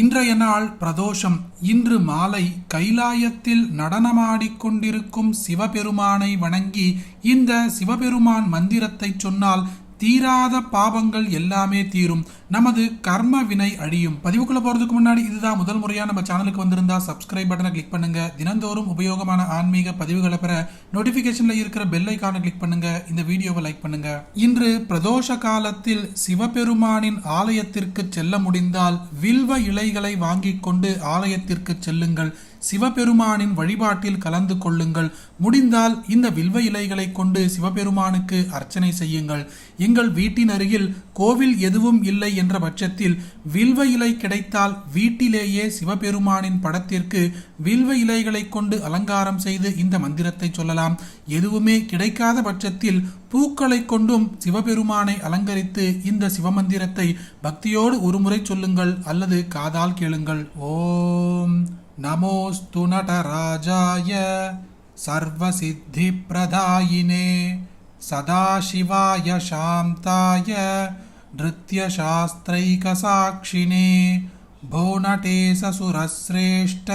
இன்றைய நாள் பிரதோஷம். இன்று மாலை கைலாயத்தில் நடனமாடிக்கொண்டிருக்கும் சிவபெருமானை வணங்கி இந்த சிவபெருமான் மந்திரத்தை சொன்னால் தீராத பாவங்கள் எல்லாமே தீரும். நமது கர்ம வினை அழியும். பதிவுக்குள்ள போறதுக்கு முன்னாடி இதுதான் முதல் முறையாக நம்ம சேனலுக்கு வந்திருந்தா சப்ஸ்கிரைப் பட்டனை கிளிக் பண்ணுங்க. தினந்தோறும் உபயோகமான ஆன்மீக பதிவுகளை பெற நோட்டிபிகேஷன்ல இருக்கிற பெல் ஐக்கானை கிளிக் பண்ணுங்க. இந்த வீடியோவை லைக் பண்ணுங்க. இன்று பிரதோஷ காலத்தில் சிவபெருமானின் ஆலயத்திற்கு செல்ல முடிந்தால் வில்வ இலைகளை வாங்கிக் கொண்டு ஆலயத்திற்கு செல்லுங்கள். சிவபெருமானின் வழிபாட்டில் கலந்து கொள்ளுங்கள். முடிந்தால் இந்த வில்வ இலைகளை கொண்டு சிவபெருமானுக்கு அர்ச்சனை செய்யுங்கள். எங்கள் வீட்டின் அருகில் கோவில் எதுவும் இல்லை என்ற பட்சத்தில் வில்வ இலை கிடைத்தால் வீட்டிலேயே சிவபெருமானின் படத்திற்கு வில்வ இலைகளை கொண்டு அலங்காரம் செய்து இந்த மந்திரத்தை சொல்லலாம். எதுவுமே கிடைக்காத பட்சத்தில் பூக்களை கொண்டும் சிவபெருமானை அலங்கரித்து இந்த சிவமந்திரத்தை பக்தியோடு ஒருமுறை சொல்லுங்கள் அல்லது காதால் கேளுங்கள். ஓம் நமோஸ்து நடராஜாய சர்வசித்தி பிரதாயினே. सदाशिवाय शान्ताय नृत्यशास्त्रैकसाक्षिणे भो नटे ससुरश्रेष्ठ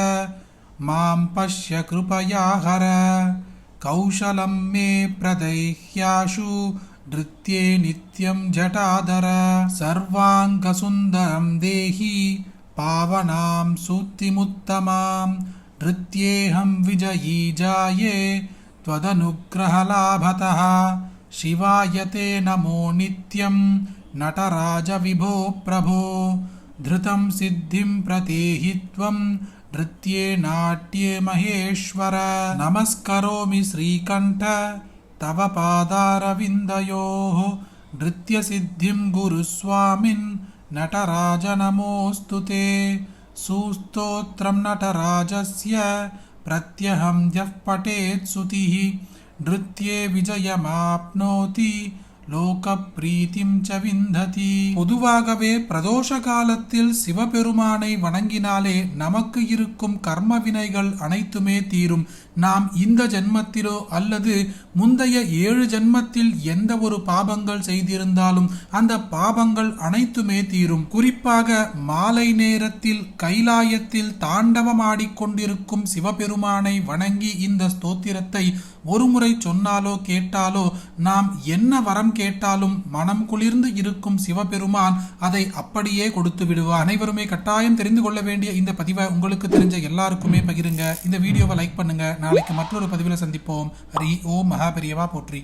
मां पश्य कृपया हर। कौशलं मे प्रदैह्याशु नृत्ये नित्यं जटाधर। सर्वाङ्गसुन्दरं देहि पावनां सूक्तिमुत्तमां नृत्येऽहं विजयी जाये त्वदनुग्रहलाभतः शिवाय ते नमो नित्यं नटराजविभो प्रभो धृतं सिद्धिं प्रतेहि त्वं नृत्ये नाट्ये महेश्वर नमस्करोमि श्रीकण्ठ तव पादारविन्दयोः नृत्यसिद्धिं गुरुस्वामिन् नटराज नमोऽस्तु ते सुस्तोत्रं नटराजस्य प्रत्यहं यः पठेत् सुतिः नृत्ये विजयमाप्नोति। லோகப்பிரீத்திம் ச விந்ததி. பொதுவாகவே பிரதோஷ காலத்தில் சிவபெருமானை வணங்கினாலே நமக்கு இருக்கும் கர்ம வினைகள் அனைத்துமே தீரும். நாம் இந்த ஜென்மத்திலோ அல்லது முந்தைய ஏழு ஜென்மத்தில் எந்த ஒரு பாபங்கள் செய்திருந்தாலும் அந்த பாபங்கள் அனைத்துமே தீரும். குறிப்பாக மாலை நேரத்தில் கைலாயத்தில் தாண்டவமாடிக்கொண்டிருக்கும் சிவபெருமானை வணங்கி இந்த ஸ்தோத்திரத்தை ஒருமுறை சொன்னாலோ கேட்டாலோ நாம் என்ன வரம் கேட்டாலும் மனம் குளிர்ந்து இருக்கும் சிவபெருமான் அதை அப்படியே கொடுத்து விடுவார். அனைவருமே கட்டாயம் தெரிந்து கொள்ள வேண்டிய இந்த பதிவை உங்களுக்கு தெரிஞ்ச எல்லாருக்குமே பகிருங்க. இந்த வீடியோவை லைக் பண்ணுங்க. நாளைக்கு மற்றொரு பதிவில் சந்திப்போம். ஹரி ஓம் மகாபெரியவா போற்றி.